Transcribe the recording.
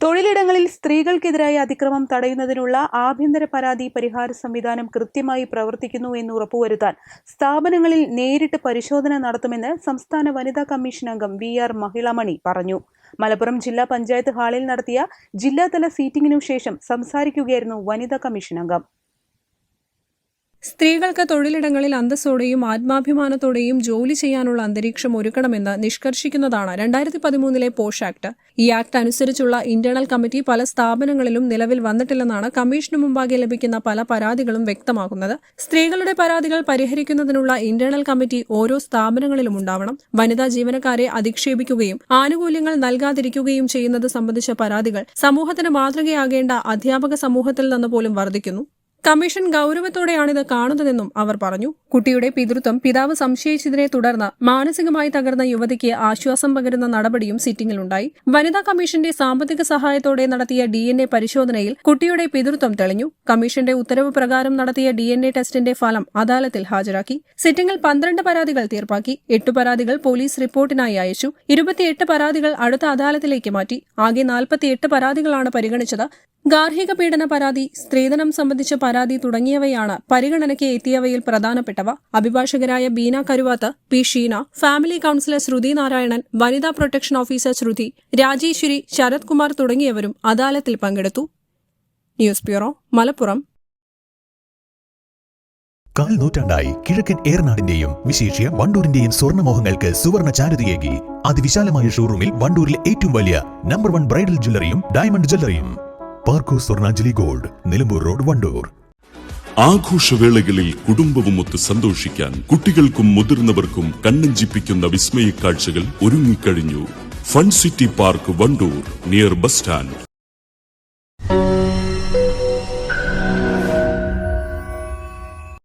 തൊഴിലിടങ്ങളിൽ സ്ത്രീകൾക്കെതിരായ അതിക്രമം തടയുന്നതിനുള്ള ആഭ്യന്തര പരാതി പരിഹാര സംവിധാനം കൃത്യമായി പ്രവർത്തിക്കുന്നു എന്ന് ഉറപ്പുവരുത്താൻ സ്ഥാപനങ്ങളിൽ നേരിട്ട് പരിശോധന നടത്തുമെന്ന് സംസ്ഥാന വനിതാ കമ്മീഷൻ അംഗം വി ആർ മഹിളമണി പറഞ്ഞു. മലപ്പുറം ജില്ലാ പഞ്ചായത്ത് ഹാളിൽ നടത്തിയ ജില്ലാതല സീറ്റിംഗിനു ശേഷം സംസാരിക്കുകയായിരുന്നു വനിതാ കമ്മീഷൻ അംഗം. സ്ത്രീകൾക്ക് തൊഴിലിടങ്ങളിൽ അന്തസ്സോടെയും ആത്മാഭിമാനത്തോടെയും ജോലി ചെയ്യാനുള്ള അന്തരീക്ഷം ഒരുക്കണമെന്ന് നിഷ്കർഷിക്കുന്നതാണ് രണ്ടായിരത്തി പതിമൂന്നിലെ പോഷ് ആക്ട്. ഈ ആക്ട് അനുസരിച്ചുള്ള ഇന്റേണൽ കമ്മിറ്റി പല സ്ഥാപനങ്ങളിലും നിലവിൽ വന്നിട്ടില്ലെന്നാണ് കമ്മീഷന് മുമ്പാകെ ലഭിക്കുന്ന പല പരാതികളും വ്യക്തമാക്കുന്നത്. സ്ത്രീകളുടെ പരാതികൾ പരിഹരിക്കുന്നതിനുള്ള ഇന്റേണൽ കമ്മിറ്റി ഓരോ സ്ഥാപനങ്ങളിലും ഉണ്ടാവണം. വനിതാ ജീവനക്കാരെ അധിക്ഷേപിക്കുകയും ആനുകൂല്യങ്ങൾ നൽകാതിരിക്കുകയും ചെയ്യുന്നത് സംബന്ധിച്ച പരാതികൾ സമൂഹത്തിന് മാതൃകയാകേണ്ട അധ്യാപക സമൂഹത്തിൽ നിന്ന് പോലും വർദ്ധിക്കുന്നു. കമ്മീഷൻ ഗൌരവത്തോടെയാണിത് കാണുന്നതെന്നും അവർ പറഞ്ഞു. കുട്ടിയുടെ പിതൃത്വം പിതാവ് സംശയിച്ചതിനെ തുടർന്ന് മാനസികമായി തകർന്ന യുവതിക്ക് ആശ്വാസം പകരുന്ന നടപടിയും സിറ്റിംഗിലുണ്ടായി വനിതാ കമ്മീഷന്റെ സാമ്പത്തിക സഹായത്തോടെ നടത്തിയ ഡി എൻ എ പരിശോധനയിൽ കുട്ടിയുടെ പിതൃത്വം തെളിഞ്ഞു. കമ്മീഷന്റെ ഉത്തരവ് പ്രകാരം നടത്തിയ ഡി എൻ എ ടെസ്റ്റിന്റെ ഫലം അദാലത്തിൽ ഹാജരാക്കി. സിറ്റിംഗിൽ പന്ത്രണ്ട് പരാതികൾ തീർപ്പാക്കി. എട്ട് പരാതികൾ പോലീസ് റിപ്പോർട്ടിനായി അയച്ചു. ഇരുപത്തിയെട്ട് പരാതികൾ അടുത്ത അദാലത്തിലേക്ക് മാറ്റി. ആകെ നാൽപ്പത്തിയെട്ട് പരാതികളാണ് പരിഗണിച്ചത്. ഗാർഹിക പീഡന പരാതി സ്ത്രീധനം സംബന്ധിച്ച പരാതി തുടങ്ങിയവയാണ് പരിഗണനയ്ക്ക് എത്തിയവയിൽ പ്രധാനപ്പെട്ടവ. അഭിഭാഷകരായ Beena Karuvath P Sheena family counsellor Sruthi Narayanan വനിതാ പ്രൊട്ടക്ഷൻ ഓഫീസർ ശ്രുതി രാജേശ്വരി ശരത് കുമാർ തുടങ്ങിയവരും അദാലത്തിൽ പങ്കെടുത്തു. News bureau Malappuram. കാൽ നൂറ്റാണ്ടായി കിഴക്കൻ ഏറനാടിന്റെയും വിശേഷ്യ വണ്ടൂരിന്റെയും സ്വർണമോഹങ്ങൾക്ക് സുവർണ ചാരുതയേകി. അതിവിശാലമായ ഷോറൂമിൽ വണ്ടൂരിലെ ഏറ്റവും വലിയ നമ്പർ വൺ ബ്രൈഡൽ ജ്വല്ലറിയും diamond ജ്വല്ലറിയും. Parco Swarnanjali gold Nilambur road Wandoor. ആഘോഷവേളകളിൽ കുടുംബവുമൊത്ത് സന്തോഷിക്കാൻ കുട്ടികൾക്കും മുതിർന്നവർക്കും കണ്ണഞ്ചിപ്പിക്കുന്ന വിസ്മയ കാഴ്ചകൾ ഒരുങ്ങിക്കഴിഞ്ഞു. Fun city park Wandoor near bus stand.